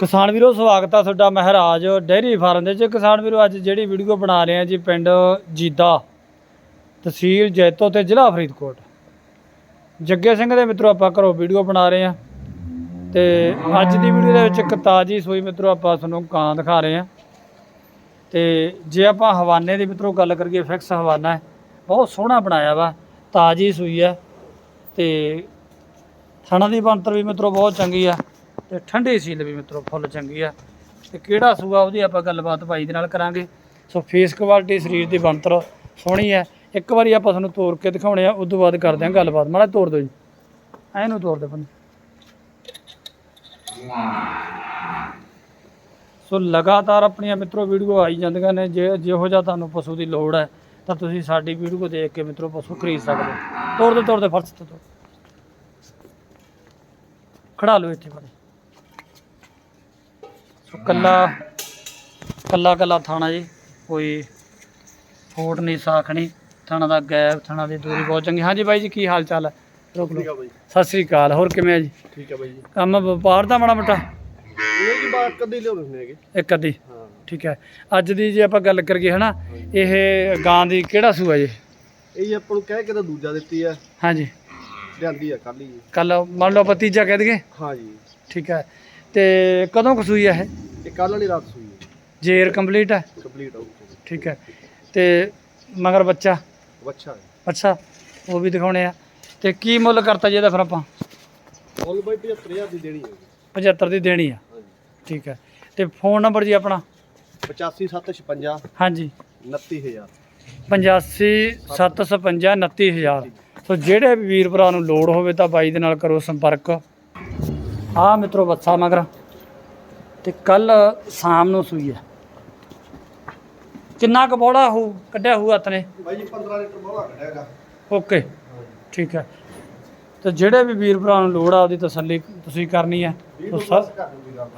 ਕਿਸਾਨ ਵੀਰੋ, ਸਵਾਗਤ ਆ ਤੁਹਾਡਾ ਮਹਾਰਾਜ ਡੇਅਰੀ ਫਾਰਮ ਦੇ ਵਿੱਚ। ਕਿਸਾਨ ਵੀਰੋ, ਅੱਜ ਜਿਹੜੀ ਵੀਡੀਓ ਬਣਾ ਰਹੇ ਆ ਜੀ ਪਿੰਡ ਜੀਦਾ ਤਹਿਸੀਲ ਜੈਤੋ ਤੇ ਜ਼ਿਲ੍ਹਾ ਫਰੀਦਕੋਟ। ਜੱਗੇ ਸਿੰਘ ਦੇ ਮਿੱਤਰੋ, ਆਪਾਂ ਘਰੋਂ ਵੀਡੀਓ ਬਣਾ ਰਹੇ ਆ ਤੇ ਅੱਜ ਦੀ ਵੀਡੀਓ ਦੇ ਵਿੱਚ ਇੱਕ ਤਾਜੀ ਸੂਈ ਮਿੱਤਰੋ, ਆਪਾਂ ਤੁਹਾਨੂੰ ਕਾਂ ਦਿਖਾ ਰਹੇ ਆ ਤੇ ਜੇ ਆਪਾਂ ਹਵਾਨੇ ਦੀ ਮਿੱਤਰੋ ਗੱਲ ਕਰੀਏ, ਫਿਕਸ ਹਵਾਨਾ ਹੈ, ਬਹੁਤ ਸੋਹਣਾ ਬਣਾਇਆ ਵਾ, ਤਾਜੀ ਸੂਈ ਆ ਤੇ ਥਣਾ ਦੀ ਬਣਤਰ ਵੀ ਮਿੱਤਰੋ, ਬਹੁਤ ਚੰਗੀ ਆ। ਤੇ ਠੰਡੀ ਸੀਲ ਵੀ ਮਿੱਤਰੋ, ਫੁੱਲ ਚੰਗੀ ਆ। ਤੇ ਕਿਹੜਾ ਸੂਆ ਉਹਦੀ ਆਪਾਂ ਗੱਲਬਾਤ ਭਾਈ ਦੇ ਨਾਲ ਕਰਾਂਗੇ। ਸੋ ਫੇਸ ਕੁਆਲਿਟੀ ਸਰੀਰ ਦੀ ਬਣਤਰ ਸੋਹਣੀ ਹੈ ਇੱਕ ਵਾਰੀ ਆਪਾਂ ਤੁਹਾਨੂੰ ਤੋੜ ਕੇ ਦਿਖਾਉਣੇ ਆ ਉਸ ਤੋਂ ਬਾਅਦ ਕਰਦੇ ਹਾਂ ਗੱਲਬਾਤ। ਮਾੜਾ ਤੋੜ ਦਿਓ ਜੀ। ਐ ਨੂੰ ਤੋੜ ਦੇ ਬੰਦੇ। ਸੋ ਲਗਾਤਾਰ ਆਪਣੀਆਂ ਮਿੱਤਰੋ ਵੀਡੀਓ ਆਈ ਜਾਂਦੀਆਂ ਨੇ। ਜੇ ਜਿਹੋ ਜਿਹਾ ਤੁਹਾਨੂੰ ਪਸ਼ੂ ਦੀ ਲੋੜ ਹੈ, ਤਾਂ ਤੁਸੀਂ ਸਾਡੀ ਵੀਡੀਓ ਦੇਖ ਕੇ ਮਿੱਤਰੋ ਪਸ਼ੂ ਖਰੀਦ ਸਕਦੇ ਹੋ। ਤੋੜ ਦੇ ਤੋੜ ਦੇ ਫਰਸ਼ ਤੇ ਖੜਾ ਲਓ ਇੱਥੇ ਬੜੇ ਸੋ ਕੱਲਾ ਕੱਲਾ ਕੱਲਾ ਥਾਣਾ ਜੀ ਕੋਈ ਫੋਟ ਨਹੀਂ ਸਾਖ ਨਹੀਂ ਥਾਣਾ ਦਾ ਗੈਪ ਥਾਣਾ ਦੀ ਦੂਰੀ ਬਹੁਤ ਚੰਗੀ। ਹਾਂਜੀ ਬਾਈ ਜੀ ਕੀ ਹਾਲ ਚਾਲ ਹੈ? ਰੋਕ ਆ ਲਓ ਸਤਿ ਸ੍ਰੀ ਅਕਾਲ ਹੋਰ ਕਿਵੇਂ ਹੈ ਜੀ? ਠੀਕ ਆ ਬਾਈ ਜੀ। ਕੰਮ ਵਪਾਰ ਦਾ ਮਾੜਾ ਮੋਟਾ? ਇਹ ਕੀ ਬਾਤ ਕਦੀ ਲਿਆਉਂਦੇ ਹੈਗੇ। ਇੱਕ ਅੱਧੀ? ਹਾਂ। ਠੀਕ ਹੈ। ਅੱਜ ਦੀ ਜੇ ਆਪਾਂ ਗੱਲ ਕਰੀਏ ਹਨਾ ਇਹ ਗਾਂ ਦੀ ਕਿਹੜਾ ਸੂਆ ਜੀ? ਇਹ ਆਪਾਂ ਨੂੰ ਕਹਿ ਕੇ ਤਾਂ ਦੂਜਾ ਦਿੱਤੀ ਆ। ਹਾਂਜੀ। ਲਿਆਂਦੀ ਆ ਕੱਲ ਹੀ। ਕੱਲ ਮੰਨ ਲਓ ਆਪਾਂ ਤੀਜਾ ਕਹਿ ਦਈਏ। ਹਾਂ ਜੀ। ਠੀਕ ਹੈ। ਤੇ ਕਦੋਂ ਕੁ ਸੂਈ ਹੈ ਇਹ? ਇਹ ਕੱਲ ਵਾਲੀ ਰਾਤ ਸੂਈ ਹੈ। ਜੇਰ ਕੰਪਲੀਟ ਹੈ ਕੰਪਲੀਟ ਆਊ ਠੀਕ ਹੈ। ਤੇ ਮਗਰ ਬੱਚਾ? ਵੱਛਾ ਹੈ। ਅੱਛਾ ਉਹ ਵੀ ਦਿਖਾਉਣੇ ਆ। ਤੇ ਕੀ ਮੁੱਲ ਕਰਤਾ ਜੀ ਇਹਦਾ ਫਿਰ ਆਪਾਂ? ਫੁੱਲ ਬਾਈ 75000 ਦੀ ਦੇਣੀ ਹੈ 75 ਦੀ ਦੇਣੀ ਆ। ਹਾਂਜੀ। ਠੀਕ ਹੈ। ਤੇ ਫੋਨ ਨੰਬਰ ਜੀ ਆਪਣਾ? 85756 ਹਾਂਜੀ। 29000 85 755 29000 ਸੋ ਜਿਹੜੇ ਵੀ ਵੀਰ ਭਰਾ ਨੂੰ ਲੋੜ ਹੋਵੇ ਤਾਂ ਬਾਈ ਦੇ ਨਾਲ ਕਰੋ ਸੰਪਰਕ। ਆ ਮਿੱਤਰੋ ਬੱਸਾ ਮਗਰ। ਤੇ ਕੱਲ ਸ਼ਾਮ ਨੂੰ ਸੂਈ ਹੈ। ਕਿੰਨਾ ਕੁ ਬੋੜਾ ਹੋ ਕੱਢਿਆ ਹੋਊ ਹੱਥ ਨੇ? ਬਾਈ ਜੀ 15 ਲੀਟਰ ਬੋਲਾ ਕੱਢਿਆਗਾ ਓਕੇ ਠੀਕ ਹੈ। ਤੇ ਜਿਹੜੇ ਵੀ ਵੀਰ ਭਰਾ ਨੂੰ ਲੋੜ ਆ ਉਹਦੀ ਤਸੱਲੀ ਤੁਸੀਂ ਕਰਨੀ ਹੈ।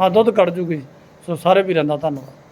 ਹਾਂ ਦੁੱਧ ਕੱਢ ਜੂਗੀ। ਸੋ ਸਾਰੇ ਵੀਰਾਂ ਦਾ ਧੰਨਵਾਦ।